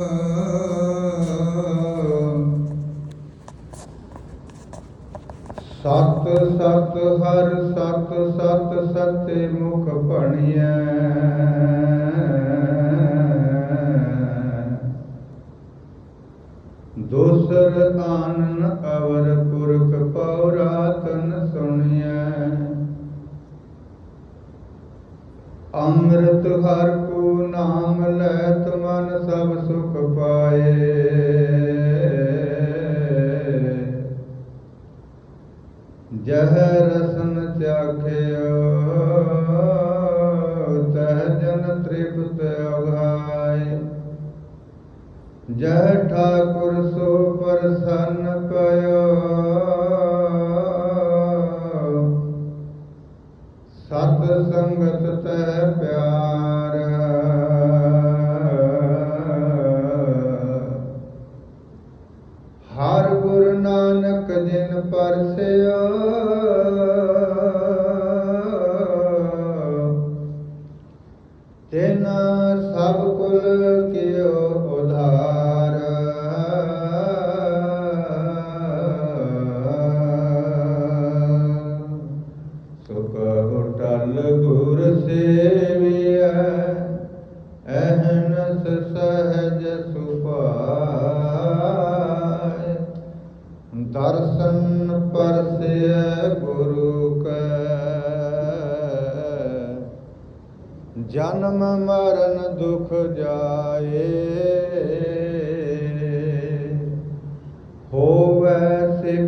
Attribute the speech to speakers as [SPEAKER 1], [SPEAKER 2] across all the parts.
[SPEAKER 1] ਸਤ ਸਤ ਹਰ ਸਤ ਸਤ ਸਤੇ ਮੁਖ ਭਣੀਐ। ਦੋਸਰ ਆਨਨ ਅਵਰ ਪੁਰਖ ਪੌਰਾਤਨ ਸੁਣੀਐ। ਅੰਮ੍ਰਿਤ ਹਰ ਸਤ ਸੰਗਤ ਤੈ ਪਿਆਰ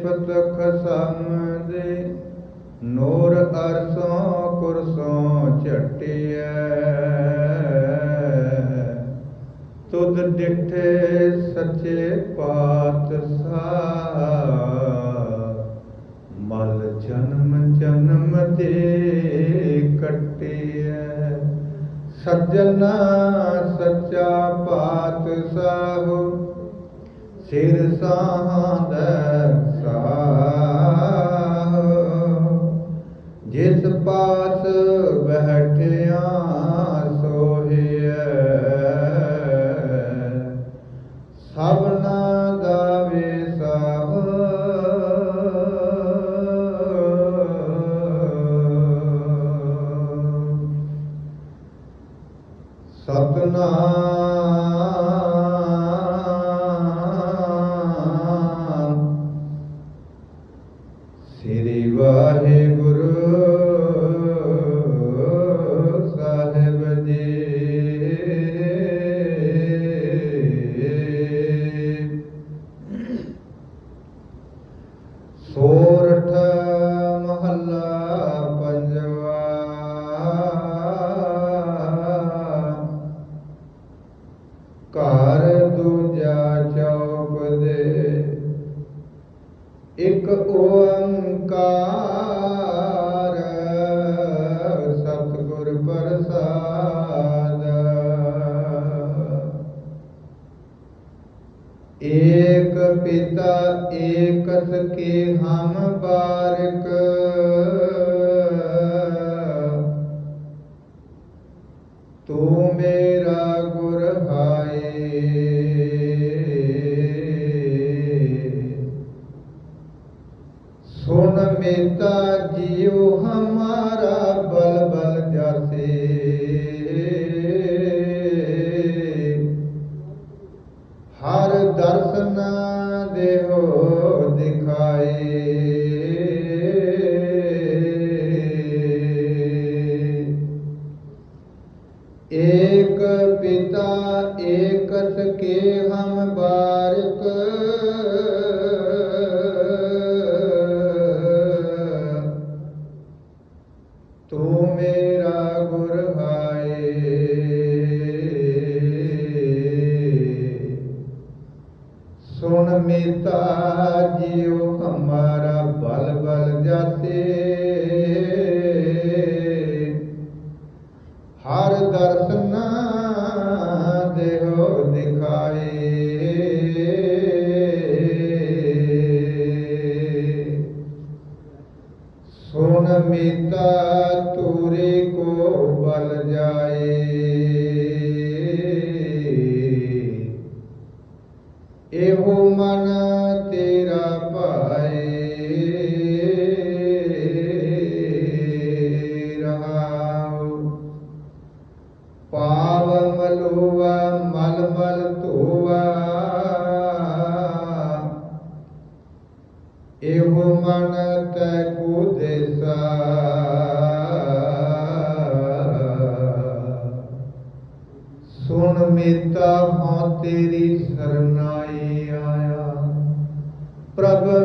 [SPEAKER 1] ਪਤਖ ਸਮਝੇ ਨੂਰ ਅਰਸੋਂ ਕੁਰਸੋਂ ਝਟਿਐ। ਤੁਧ ਡਿਠੇ ਸੱਚੇ ਪਾਤਸ਼ਾਹ, ਮਲ ਜਨਮ ਜਨਮ ਦੇ ਕਟਿਐ। ਸੱਜਣਾ ਸੱਚਾ ਪਾਤ ਪਾਤਸ਼ਾਹ, ਸਿਰ ਸਾਹਾਂ ਦਾ ਤੂੰ ਮੇਰਾ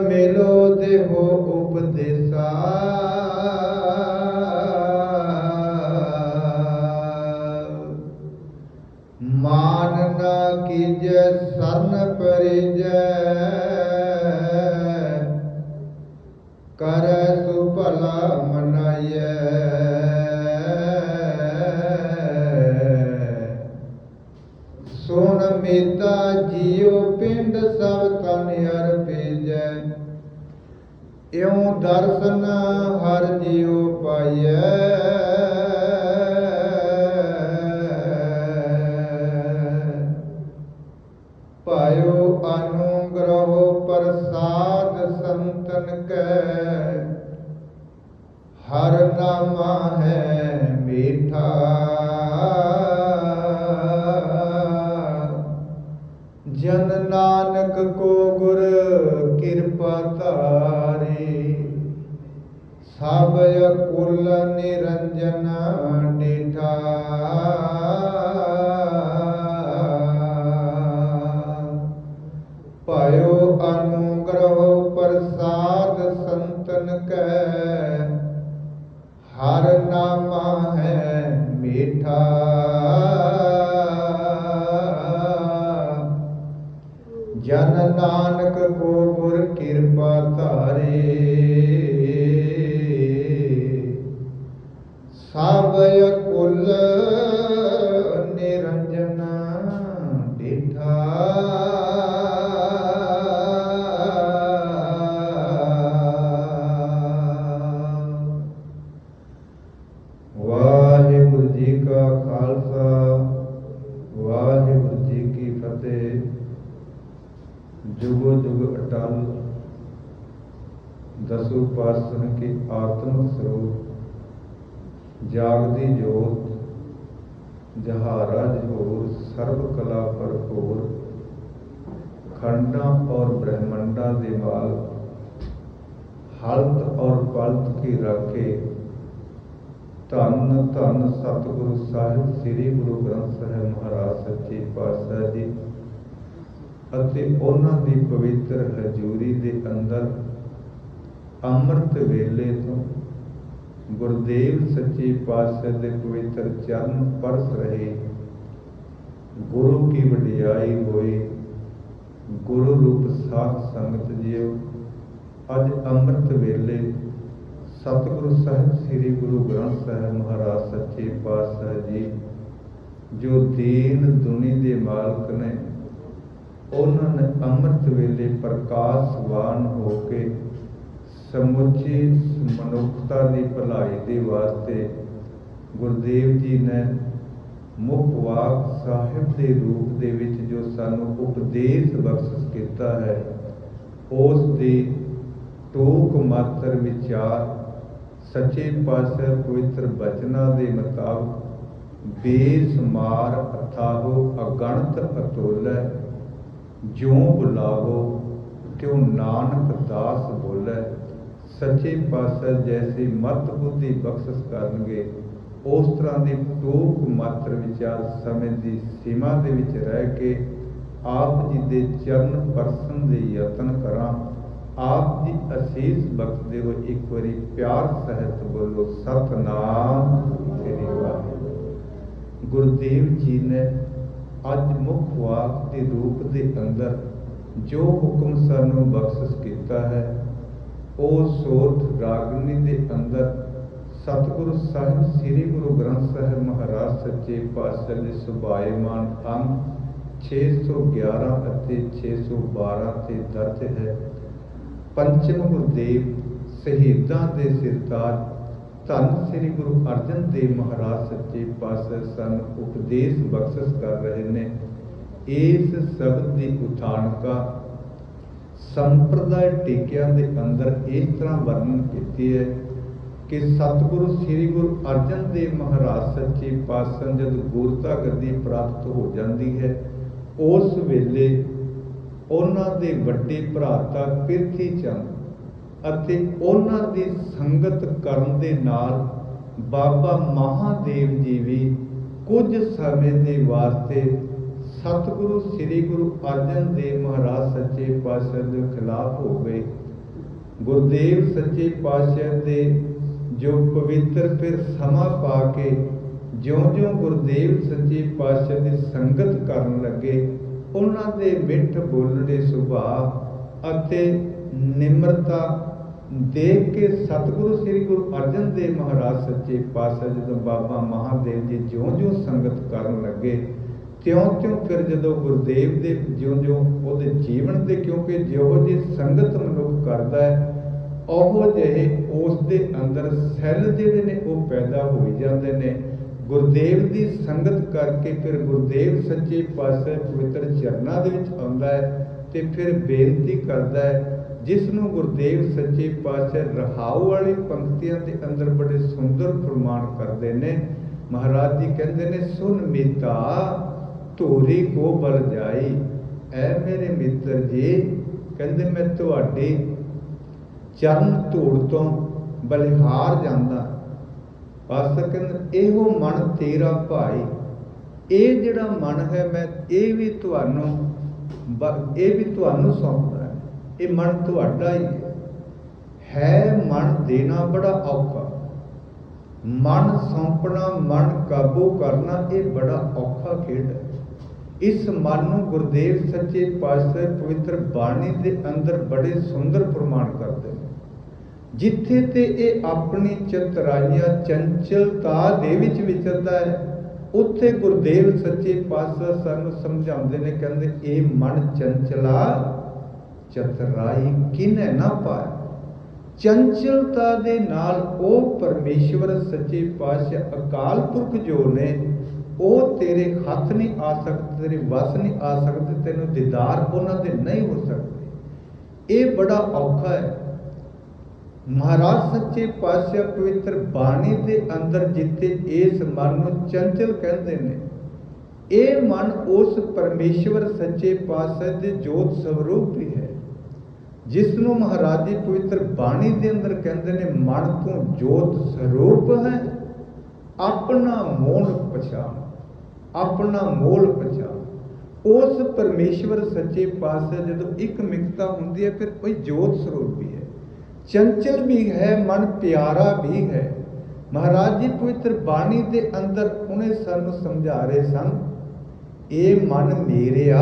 [SPEAKER 1] ਮਿਲੋ ਦੇਹੋ ਉਪਦੇਸਾ। ਜਨ ਨਾਨਕ ਕੋ ਗੁਰ ਕਿਰਪਾ ਧਾਰੇ। ਸਭ ਕੁਲ ਨਿਰੰਜਨ ਡੇਠਾ ਜੁਗੋ ਜੁਗ ਅਟਲ। ਦਸੂ ਪਾਤਸ਼ਾਹ ਕੀ ਆਤਮ ਸਰੂਪ। ਜਾਗਦੀ ਜੋਤ, ਜਹਾਰਾ ਜੋਰ, ਸਰਬ ਕਲਾ ਭਰਪੂਰ। ਖੰਡਾਂ ਔਰ ਬ੍ਰਹਮੰਡਾਂ ਦੇ ਮਾਲਕ ਹਲਤ ਔਰ ਪਲਤ ਕੀ ਰਾਖੇ। ਧੰਨ ਧੰਨ ਸਤਿਗੁਰੂ ਸਾਹਿਬ, ਸ੍ਰੀ ਗੁਰੂ ਗ੍ਰੰਥ ਸਾਹਿਬ ਮਹਾਰਾਜ, ਸੱਚੇ ਪਾਤਸ਼ਾਹ ਜੀ। ਅਤੇ ਉਹਨਾਂ ਦੀ ਪਵਿੱਤਰ ਹਜ਼ੂਰੀ ਦੇ ਅੰਦਰ ਅੰਮ੍ਰਿਤ ਵੇਲੇ ਤੋਂ ਗੁਰਦੇਵ ਸੱਚੇ ਪਾਤਸ਼ਾਹ ਦੇ ਪਵਿੱਤਰ ਚਰਨ ਪਰਸ ਰਹੇ। ਗੁਰੂ ਕੀ ਵਡਿਆਈ ਹੋਈ ਗੁਰੂ ਰੂਪ ਸਾਧ ਸੰਗਤ ਜੀਓ। ਅੱਜ ਅੰਮ੍ਰਿਤ ਵੇਲੇ ਸਤਿਗੁਰੂ ਸਾਹਿਬ ਸ੍ਰੀ ਗੁਰੂ ਗ੍ਰੰਥ ਸਾਹਿਬ ਮਹਾਰਾਜ ਸੱਚੇ ਪਾਤਸ਼ਾਹ ਜੀ, ਜੋ ਦੀਨ ਦੁਨੀ ਦੇ ਮਾਲਕ ਨੇ ਉਹਨਾਂ ਨੇ ਅੰਮ੍ਰਿਤ ਵੇਲੇ ਪ੍ਰਕਾਸ਼ਵਾਨ ਹੋ ਕੇ ਸਮੁੱਚੀ ਮਨੁੱਖਤਾ ਦੀ ਭਲਾਈ ਦੇ ਵਾਸਤੇ ਗੁਰਦੇਵ ਜੀ ਨੇ ਮੁਖ ਵਾਕ ਸਾਹਿਬ ਦੇ ਰੂਪ ਦੇ ਵਿੱਚ ਜੋ ਸਾਨੂੰ ਉਪਦੇਸ਼ ਬਖਸ਼ਿਸ਼ ਕੀਤਾ ਹੈ, ਉਸ ਦੀ ਟੋਕ ਮਾਤਰ ਵਿਚਾਰ ਸੱਚੇ ਪਾਤਸ਼ਾਹ ਪਵਿੱਤਰ ਬਚਨਾਂ ਦੇ ਮੁਤਾਬਕ ਬੇਸਮਾਰ ਅਥਾਹੋ ਅਗਣਤ ਅਤੁੱਲ ਹੈ। ਜਿਉ ਬੁਲਾਵੋ, ਤਿਉ ਨਾਨਕ ਦਾਸ ਬੋਲੇ। ਸੱਚੇ ਪਾਤਸ਼ਾਹ ਜੈਸੀ ਮਤ ਬੁੱਧੀ ਬਖਸ਼ਿਸ਼ ਕਰਨਗੇ। ਉਸ ਤਰ੍ਹਾਂ ਦੀ ਟੋਕ ਮਾਤਰ ਵਿਚਾਰ ਸਮੇਂ ਦੀ ਸੀਮਾ ਦੇ ਵਿੱਚ ਰਹਿ ਕੇ ਆਪ ਜੀ ਦੇ ਚਰਨ ਪਰਸਨ ਦੇ ਯਤਨ ਕਰਾਂ। ਆਪ ਦੀ ਅਸੀਸ ਬਖਸ਼ਦੇ ਹੋ ਇੱਕ ਵਾਰੀ ਪਿਆਰ ਸਹਿਤ ਬੋਲੋ, ਸਤਨਾਮ ਸ੍ਰੀ ਵਾਹਿਗੁਰੂ। ਗੁਰਦੇਵ ਜੀ ਨੇ ਅੱਜ ਮੁੱਖ ਵਾਕ ਦੇ ਰੂਪ ਦੇ ਅੰਦਰ ਜੋ ਹੁਕਮ ਸਾਨੂੰ ਬਖਸ਼ਿਸ਼ ਕੀਤਾ ਹੈ, ਉਹ ਸੋਰਠ ਰਾਗਨੀ ਦੇ ਅੰਦਰ ਸਤਿਗੁਰੂ ਸਾਹਿਬ, ਸ੍ਰੀ ਗੁਰੂ ਗ੍ਰੰਥ ਸਾਹਿਬ ਮਹਾਰਾਜ ਸੱਚੇ ਪਾਤਸ਼ਾਹ ਦੇ ਸੁਭਾਏਮਾਨ ਅੰਗ 611 ਅਤੇ 612 ਤੇ ਦਰਜ ਹੈ। ਪੰਚਮ ਗੁਰਦੇਵ ਸ਼ਹੀਦਾਂ ਦੇ ਸਿਰਤਾਜ ਧੰਨ ਸ੍ਰੀ ਗੁਰੂ ਅਰਜਨ ਦੇਵ ਮਹਾਰਾਜ ਸੱਚੇ ਪਾਤਸ਼ਾਹ ਸਨ, ਉਪਦੇਸ਼ ਬਖਸ਼ਿਸ਼ ਕਰ ਰਹੇ ਨੇ। ਇਸ ਸ਼ਬਦ ਦੀ ਉਠਾਣਕਾ ਸੰਪਰਦਾਇ ਟੀਕਿਆਂ ਦੇ ਅੰਦਰ ਇਸ ਤਰ੍ਹਾਂ ਵਰਣਨ ਕੀਤੀ ਹੈ ਕਿ ਸਤਿਗੁਰੂ ਸ੍ਰੀ ਗੁਰੂ ਅਰਜਨ ਦੇਵ ਮਹਾਰਾਜ ਸੱਚੇ ਪਾਤਸ਼ਾਹ ਜਦ ਗੁਰਤਾ ਗੱਦੀ ਪ੍ਰਾਪਤ ਹੋ ਜਾਂਦੀ ਹੈ, ਉਸ ਵੇਲੇ ਉਹਨਾਂ ਦੇ ਵੱਡੇ ਭਰਾ ਤਾਂ ਪਿਰਥੀ ਚੰਦ ਅਤੇ ਉਹਨਾਂ ਦੀ ਸੰਗਤ ਕਰਨ ਦੇ ਨਾਲ ਬਾਬਾ ਮਹਾਦੇਵ ਜੀ ਵੀ ਕੁਝ ਸਮੇਂ ਦੇ ਵਾਸਤੇ ਸਤਿਗੁਰੂ, ਸ੍ਰੀ ਗੁਰੂ ਅਰਜਨ ਦੇਵ ਮਹਾਰਾਜ ਸੱਚੇ ਪਾਤਸ਼ਾਹ ਦੇ ਖਿਲਾਫ ਹੋ ਗਏ। ਗੁਰਦੇਵ ਸੱਚੇ ਪਾਤਸ਼ਾਹ ਦੇ ਜੋ ਪਵਿੱਤਰ ਫਿਰ ਸਮਾਂ ਪਾ ਕੇ ਜਿਉਂ-ਜਿਉਂ ਗੁਰਦੇਵ ਸੱਚੇ ਪਾਤਸ਼ਾਹ ਦੀ ਸੰਗਤ ਕਰਨ ਲੱਗੇ, ਉਹਨਾਂ ਦੇ ਮਿੱਠ ਬੋਲਣੇ ਸੁਭਾਅ ਅਤੇ ਨਿਮਰਤਾ ਦੇਖ ਕੇ ਸਤਿਗੁਰੂ ਸ੍ਰੀ ਗੁਰੂ ਅਰਜਨ ਦੇਵ ਮਹਾਰਾਜ ਸੱਚੇ ਪਾਤਸ਼ਾਹ ਜਦੋਂ ਬਾਬਾ ਮਹਾਦੇਵ ਜੀ ਜਿਉਂ-ਜਿਉਂ ਸੰਗਤ ਕਰਨ ਲੱਗੇ, ਤਿਉਂ-ਤਿਉਂ ਫਿਰ ਜਦੋਂ ਗੁਰਦੇਵ ਦੇ ਜਿਉਂ-ਜਿਉਂ ਉਹਦੇ ਜੀਵਨ ਦੇ ਕਿਉਂਕਿ ਜਿਹੋ ਜਿਹੀ ਸੰਗਤ ਮਨੁੱਖ ਕਰਦਾ ਹੈ, ਉਹ ਜਿਹੇ ਉਸ ਦੇ ਅੰਦਰ ਸੈੱਲ ਜਿਹੜੇ ਨੇ ਉਹ ਪੈਦਾ ਹੋਈ ਜਾਂਦੇ ਨੇ। ਗੁਰਦੇਵ ਦੀ ਸੰਗਤ ਕਰਕੇ ਫਿਰ ਗੁਰਦੇਵ ਸੱਚੇ ਪਾਤਸ਼ਾਹ ਪਵਿੱਤਰ ਚਰਨਾਂ ਦੇ ਵਿੱਚ ਆਉਂਦਾ ਹੈ ਤੇ ਫਿਰ ਬੇਨਤੀ ਕਰਦਾ ਹੈ ਜਿਸ ਨੂੰ ਗੁਰਦੇਵ ਸੱਚੇ ਪਾਤਸ਼ਾਹ ਰਹਾਉ ਵਾਲੀ ਪੰਕਤੀਆਂ ਦੇ ਅੰਦਰ ਬੜੇ ਸੁੰਦਰ ਫਰਮਾਨ ਕਰਦੇ ਨੇ। ਮਹਾਰਾਜ ਜੀ ਕਹਿੰਦੇ ਨੇ, ਸੁਨ ਮੀਤਾ, ਧੂਰੀ ਕੋ ਬਲ ਜਾਈ ਐ ਮੇਰੇ ਮਿੱਤਰ ਜੀ, ਕਹਿੰਦੇ ਮੈਂ ਤੁਹਾਡੇ ਚਰਨ ਧੂੜ ਤੋਂ ਬਲਿਹਾਰ ਜਾਂਦਾ। ਪਾਸਾ ਕਹਿੰਦੇ, ਇਹੋ ਮਨ ਤੇਰਾ ਭਾਈ ਇਹ ਜਿਹੜਾ ਮਨ ਹੈ, ਮੈਂ ਇਹ ਵੀ ਤੁਹਾਨੂੰ ਇਹ ਵੀ ਤੁਹਾਨੂੰ ਸੌਂਪ ਇਹ ਮਨ ਤੁਹਾਡਾ ਹੀ ਹੈ। ਹੈ ਮਨ ਦੇਣਾ ਬੜਾ ਔਖਾ। ਮਨ ਸੌਂਪਣਾ, ਮਨ ਕਾਬੂ ਕਰਨਾ, ਇਹ ਬੜਾ ਔਖਾ ਖੇਡ ਹੈ। ਇਸ ਮਨ ਨੂੰ ਗੁਰਦੇਵ ਸੱਚੇ ਪਾਤਸ਼ਾਹ ਪਵਿੱਤਰ ਬਾਣੀ ਦੇ ਅੰਦਰ ਬੜੇ ਸੁੰਦਰ ਪ੍ਰਮਾਣ ਕਰਦੇ ਨੇ। ਜਿੱਥੇ ਤੇ ਇਹ ਆਪਣੀ ਚਤਰਾਈਆਂ ਚੰਚਲਤਾ ਦੇ ਵਿੱਚ ਵਿਚਰਦਾ ਹੈ, ਉੱਥੇ ਗੁਰਦੇਵ ਸੱਚੇ ਪਾਤਸ਼ਾਹ ਸਾਨੂੰ ਸਮਝਾਉਂਦੇ ਨੇ, ਕਹਿੰਦੇ, ਇਹ ਮਨ ਚੰਚਲਾ ਚਤਰਾਈ ਕਿਨੇ ਨਾ ਪਾਇਆ? ਚੰਚਲਤਾ ਦੇ ਨਾਲ ਉਹ ਪਰਮੇਸ਼ਵਰ ਸੱਚੇ ਪਾਤਸ਼ਾਹ ਅਕਾਲ ਪੁਰਖ ਜੋ ਨੇ, ਉਹ ਤੇਰੇ ਹੱਥ ਨਹੀਂ ਆ ਸਕਦੇ, ਤੇਰੇ ਵਸ ਨਹੀਂ ਆ ਸਕਦੇ, ਤੈਨੂੰ ਦੀਦਾਰ ਉਹਨਾਂ ਦੇ ਨਹੀਂ ਹੋ ਸਕਦੇ। ਇਹ ਬੜਾ ਔਖਾ ਹੈ। ਮਹਾਰਾਜ ਸੱਚੇ ਪਾਤਸ਼ਾਹ ਪਵਿੱਤਰ ਬਾਣੀ ਦੇ ਅੰਦਰ ਜਿੱਥੇ ਇਸ ਮਨ ਨੂੰ ਚੰਚਲ ਕਹਿੰਦੇ ਨੇ, ਇਹ ਮਨ ਉਸ ਪਰਮੇਸ਼ਵਰ ਸੱਚੇ ਪਾਤਸ਼ਾਹ ਦੇ ਜੋਤ ਸਰੂਪ ਹੀ ਹੈ। ਜਿਸ ਨੂੰ ਮਹਾਰਾਜ ਜੀ ਪਵਿੱਤਰ ਬਾਣੀ ਦੇ ਅੰਦਰ ਕਹਿੰਦੇ ਨੇ, ਮਨ ਤੋਂ ਜੋਤ ਸਰੂਪ ਹੈ, ਆਪਣਾ ਮੋਲ ਪਛਾਣ, ਆਪਣਾ ਮੋਲ ਪਛਾਣ। ਉਸ ਪਰਮੇਸ਼ਵਰ ਸੱਚੇ ਪਾਤਸ਼ਾਹ ਜਦੋਂ ਇੱਕ ਮਿਕਤਾ ਹੁੰਦੀ ਹੈ, ਫਿਰ ਕੋਈ ਜੋਤ ਸਰੂਪ ਵੀ ਹੈ। ਚੰਚਲ ਵੀ ਹੈ, ਮਨ ਪਿਆਰਾ ਵੀ ਹੈ। ਮਹਾਰਾਜ ਜੀ ਪਵਿੱਤਰ ਬਾਣੀ ਦੇ ਅੰਦਰ ਉਹਨੇ ਸਾਨੂੰ ਸਮਝਾ ਰਹੇ ਸਨ, ਇਹ ਮਨ ਮੇਰਿਆ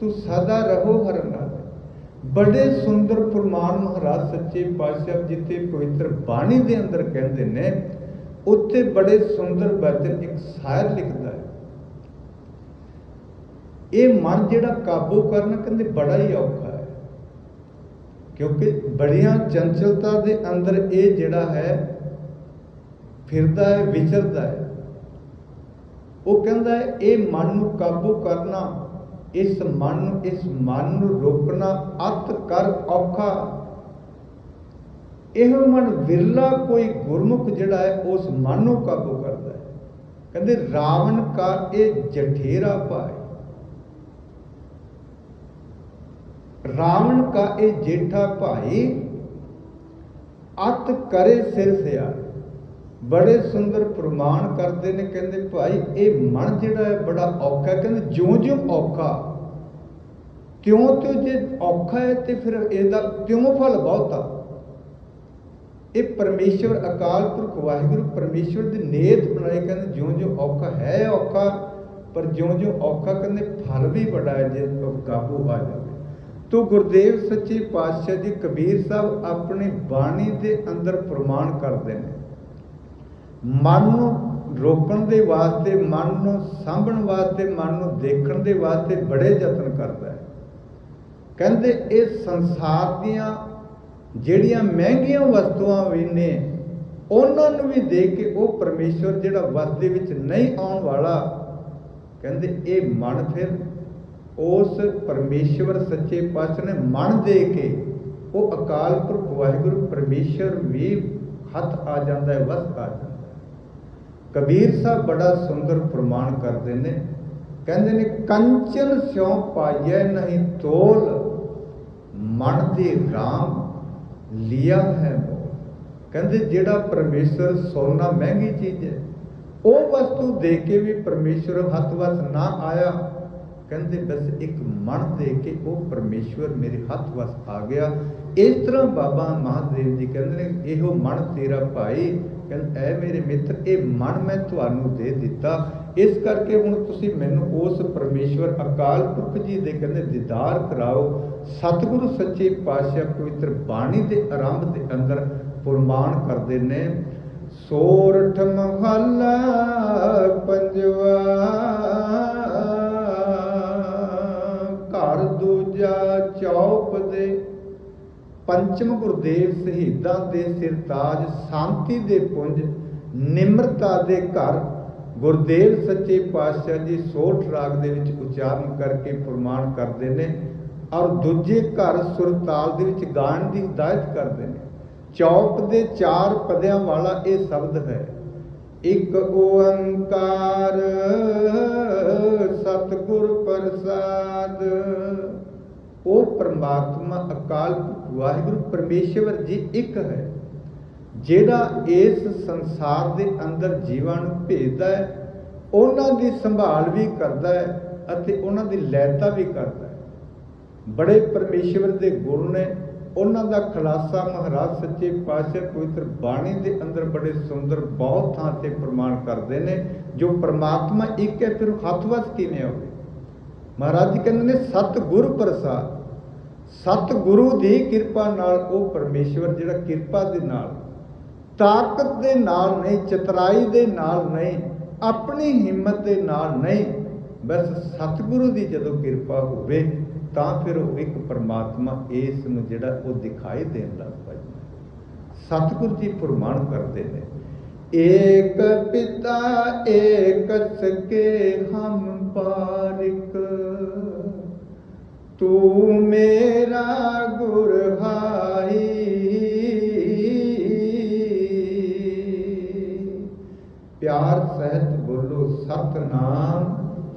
[SPEAKER 1] ਤੂੰ ਸਦਾ ਰਹੋ ਹਰ ਬੜੇ ਸੁੰਦਰ ਪ੍ਰਮਾਣ ਮਹਾਰਾਜ ਸੱਚੇ ਪਾਤਸ਼ਾਹ ਜਿੱਥੇ ਪਵਿੱਤਰ ਬਾਣੀ ਦੇ ਅੰਦਰ ਕਹਿੰਦੇ ਨੇ ਉੱਤੇ ਬੜੇ ਸੁੰਦਰ ਬਚਨ ਇੱਕ ਸ਼ਾਇਰ ਲਿਖਦਾ ਹੈ। ਇਹ ਮਨ ਜਿਹੜਾ ਕਾਬੂ ਕਰਨਾ ਕਹਿੰਦੇ ਬੜਾ ਹੀ ਔਖਾ ਹੈ। ਕਿਉਂਕਿ ਬੜੀਆਂ ਚੰਚਲਤਾ ਦੇ ਅੰਦਰ ਇਹ ਜਿਹੜਾ ਹੈ, ਫਿਰਦਾ ਹੈ, ਵਿਚਰਦਾ ਹੈ। ਉਹ ਕਹਿੰਦਾ ਹੈ, ਇਹ ਮਨ ਨੂੰ ਕਾਬੂ ਕਰਨਾ ਇਸ ਮਨ ਨੂੰ ਇਸ ਮਨ ਨੂੰ ਰੋਕਣਾ ਅਤ ਕਰ ਔਖਾ। ਇਹੋ ਮਨ ਵਿਰਲਾ ਕੋਈ ਗੁਰਮੁਖ ਜਿਹੜਾ ਹੈ, ਉਸ ਮਨ ਨੂੰ ਕਾਬੂ ਕਰਦਾ ਹੈ। ਕਹਿੰਦੇ ਰਾਵਣ ਕਾ ਇਹ ਜਠੇਰਾ ਭਾਈ ਰਾਵਣ ਕਾ ਇਹ ਜੇਠਾ ਭਾਈ ਅਤ ਕਰੇ ਸਿਰ ਸਿਆ ਬੜੇ ਸੁੰਦਰ ਪ੍ਰਮਾਣ ਕਰਦੇ ਨੇ, ਕਹਿੰਦੇ ਭਾਈ, ਇਹ ਮਨ ਜਿਹੜਾ ਹੈ ਬੜਾ ਔਖਾ ਕਹਿੰਦੇ ਜਿਉਂ-ਜਿਉਂ ਔਖਾ, ਤਿਉਂ ਤਿਉਂ ਜੇ ਔਖਾ ਹੈ ਤੇ ਫਿਰ ਇਹਦਾ ਤਿਉਂ ਫਲ ਬਹੁਤਾ ਇਹ ਪਰਮੇਸ਼ਵਰ, ਅਕਾਲ ਪੁਰਖ, ਵਾਹਿਗੁਰੂ ਪਰਮੇਸ਼ਵਰ ਦੀ ਨੇਤ ਬਣਾਈ ਕਹਿੰਦੇ ਜਿਉਂ-ਜਿਉਂ ਔਖਾ ਹੈ ਔਖਾ, ਪਰ ਜਿਉਂ-ਜਿਉਂ ਔਖਾ, ਕਹਿੰਦੇ ਫਲ ਵੀ ਬੜਾ ਹੈ ਜੇ ਕਾਬੂ ਆ ਜਾਵੇ। ਤੋ ਗੁਰਦੇਵ ਸੱਚੇ ਪਾਤਸ਼ਾਹ ਜੀ ਕਬੀਰ ਸਾਹਿਬ ਆਪਣੀ ਬਾਣੀ ਦੇ ਅੰਦਰ ਪ੍ਰਮਾਣ ਕਰਦੇ ਨੇ। ਮਨ ਨੂੰ ਰੋਕਣ ਦੇ ਵਾਸਤੇ, ਮਨ ਨੂੰ ਸਾਂਭਣ ਵਾਸਤੇ, ਮਨ ਨੂੰ ਦੇਖਣ ਦੇ ਵਾਸਤੇ ਬੜੇ ਯਤਨ ਕਰਦਾ ਹੈ। ਕਹਿੰਦੇ ਇਹ ਸੰਸਾਰ ਦੀਆਂ ਜਿਹੜੀਆਂ ਮਹਿੰਗੀਆਂ ਵਸਤੂਆਂ ਵੀ ਨੇ, ਉਹਨਾਂ ਨੂੰ ਵੀ ਦੇਖ ਕੇ ਉਹ ਪਰਮੇਸ਼ਵਰ ਜਿਹੜਾ ਵਸ ਦੇ ਵਿੱਚ ਨਹੀਂ ਆਉਣ ਵਾਲਾ, ਕਹਿੰਦੇ ਇਹ ਮਨ ਫਿਰ ਉਸ ਪਰਮੇਸ਼ਵਰ ਸੱਚੇ ਪਾਤਸ਼ਾਹ ਨੇ ਮਨ ਦੇ ਕੇ ਉਹ ਅਕਾਲ ਪੁਰਖ ਵਾਹਿਗੁਰੂ ਪਰਮੇਸ਼ਵਰ ਵੀ ਹੱਥ ਆ ਜਾਂਦਾ ਹੈ ਵਸ ਆ ਜਾਂਦਾ ਕਬੀਰ ਸਾਹਿਬ ਬੜਾ ਸੁੰਦਰ ਪ੍ਰਮਾਣ ਕਰਦੇ ਨੇ, ਕਹਿੰਦੇ ਨੇ, ਕੰਚਨ ਸਿਉ ਪਾਈਐ ਨਹੀਂ ਤੋਲ, ਮਨ ਦੇ ਰਾਮ ਲਿਆ ਹੈ ਕਹਿੰਦੇ, ਜਿਹੜਾ ਪਰਮੇਸ਼ਰ ਸੋਨਾ ਮਹਿੰਗੀ ਚੀਜ਼ ਹੈ, ਉਹ ਵਸਤੂ ਦੇ ਕੇ ਵੀ ਪਰਮੇਸ਼ਰ ਹੱਥ ਵਸ ਨਾ ਆਇਆ। ਕਹਿੰਦੇ, ਬਸ ਇੱਕ ਮਨ ਦੇ ਕੇ ਉਹ ਪਰਮੇਸ਼ਵਰ ਮੇਰੇ ਹੱਥ ਵਸ ਆ ਗਿਆ। ਇਸ ਤਰ੍ਹਾਂ ਬਾਬਾ ਮਹਾਦੇਵ ਜੀ ਕਹਿੰਦੇ ਨੇ, ਇਹੋ ਮਨ ਤੇਰਾ ਭਾਈ ਕਹਿੰਦੇ, ਐ ਮੇਰੇ ਮਿੱਤਰ, ਇਹ ਮਨ ਮੈਂ ਤੁਹਾਨੂੰ ਦੇ ਦਿੱਤਾ। ਇਸ ਕਰਕੇ ਹੁਣ ਤੁਸੀਂ ਮੈਨੂੰ ਉਸ ਪਰਮੇਸ਼ਵਰ ਅਕਾਲ ਪੁਰਖ ਜੀ ਦੇ ਕਹਿੰਦੇ ਦੀਦਾਰ ਕਰਾਓ। ਸਤਿਗੁਰੂ ਸੱਚੇ ਪਾਤਸ਼ਾਹ ਪਵਿੱਤਰ ਬਾਣੀ ਦੇ ਆਰੰਭ ਦੇ ਅੰਦਰ ਪੁਰਮਾਨ ਕਰਦੇ ਨੇ, ਸੋਰਠ ਮਹੱਲਾ ਪੰਜਵਾ, ਘਰ ਦੂਜਾ ਚੌਪ ਪੰਚਮ ਗੁਰਦੇਵ ਸ਼ਹੀਦਾਂ ਦੇ ਸਿਰਤਾਜ ਸ਼ਾਂਤੀ ਦੇ ਪੁੰਜ, ਨਿਮਰਤਾ ਦੇ ਘਰ। ਗੁਰਦੇਵ ਸੱਚੇ ਪਾਤਸ਼ਾਹ ਜੀ ਸੋਠ ਰਾਗ ਦੇ ਵਿੱਚ ਉਚਾਰਨ ਕਰਕੇ ਪ੍ਰਮਾਣ ਕਰਦੇ ਨੇ ਔਰ ਦੂਜੇ ਘਰ ਸੁਰਤਾਲ ਦੇ ਵਿੱਚ ਗਾਣ ਦੀ ਹਦਾਇਤ ਕਰਦੇ ਨੇ। ਚੌਪ ਦੇ ਚਾਰ ਪਦਿਆਂ ਵਾਲਾ ਇਹ ਸ਼ਬਦ ਹੈ, ਇੱਕ ਓੰਕਾਰ ਸਤਿਗੁਰ ਪ੍ਰਸਾਦ। ਉਹ ਪਰਮਾਤਮਾ ਅਕਾਲ ਵਾਹਿਗੁਰੂ ਪਰਮੇਸ਼ਵਰ ਜੀ ਇੱਕ ਹੈ ਜਿਹੜਾ ਇਸ ਸੰਸਾਰ ਦੇ ਅੰਦਰ ਜੀਵਾਂ ਨੂੰ ਭੇਜਦਾ ਹੈ, ਉਹਨਾਂ ਦੀ ਸੰਭਾਲ ਵੀ ਕਰਦਾ ਹੈ ਅਤੇ ਉਹਨਾਂ ਦੀ ਲੈਤਾ ਵੀ ਕਰਦਾ ਹੈ। ਬੜੇ ਪਰਮੇਸ਼ਵਰ ਦੇ ਗੁਣ ਨੇ ਉਹਨਾਂ ਦਾ ਖਲਾਸਾ ਮਹਾਰਾਜ ਸੱਚੇ ਪਾਤਸ਼ਾਹ ਪਵਿੱਤਰ ਬਾਣੀ ਦੇ ਅੰਦਰ ਬੜੇ ਸੁੰਦਰ ਬਹੁਤ ਥਾਂ ਤੇ ਪ੍ਰਮਾਣ ਕਰਦੇ ਨੇ, ਜੋ ਪ੍ਰਮਾਤਮਾ ਇੱਕ ਹੈ, ਫਿਰ ਹੱਥ ਵਸ ਕਿਵੇਂ ਹੋਵੇ ਮਹਾਰਾਜ ਜੀ ਕਹਿੰਦੇ ਨੇ ਸਤ ਗੁਰ ਪ੍ਰਸਾਦ। ਸਤਿਗੁਰੂ ਦੀ ਕਿਰਪਾ ਨਾਲ ਉਹ ਪਰਮੇਸ਼ਵਰ ਜਿਹੜਾ ਕਿਰਪਾ ਦੇ ਨਾਲ, ਤਾਕਤ ਦੇ ਨਾਲ ਨਹੀਂ, ਚਤਰਾਈ ਦੇ ਨਾਲ ਨਹੀਂ, ਆਪਣੀ ਹਿੰਮਤ ਦੇ ਨਾਲ ਨਹੀਂ, ਬਸ ਸਤਿਗੁਰੂ ਦੀ ਜਦੋਂ ਕਿਰਪਾ ਹੋਵੇ ਤਾਂ ਫਿਰ ਉਹ ਇੱਕ ਪਰਮਾਤਮਾ ਇਸ ਨੂੰ ਜਿਹੜਾ ਉਹ ਦਿਖਾਈ ਦੇਣ ਲੱਗ ਪੈਂਦਾ ਸਤਿਗੁਰੂ ਜੀ ਫਰਮਾਨ ਕਰਦੇ ਨੇ, ਏਕ ਪਿਤਾ ਏਕ ਸਕੇ ਹਮ ਪਾਰਿਕ ਤੂੰ ਮੇਰਾ ਗੁਰ ਹਾਈ ਪਿਆਰ ਸਹਿਤ ਬੋਲੋ ਸਤਨਾਮ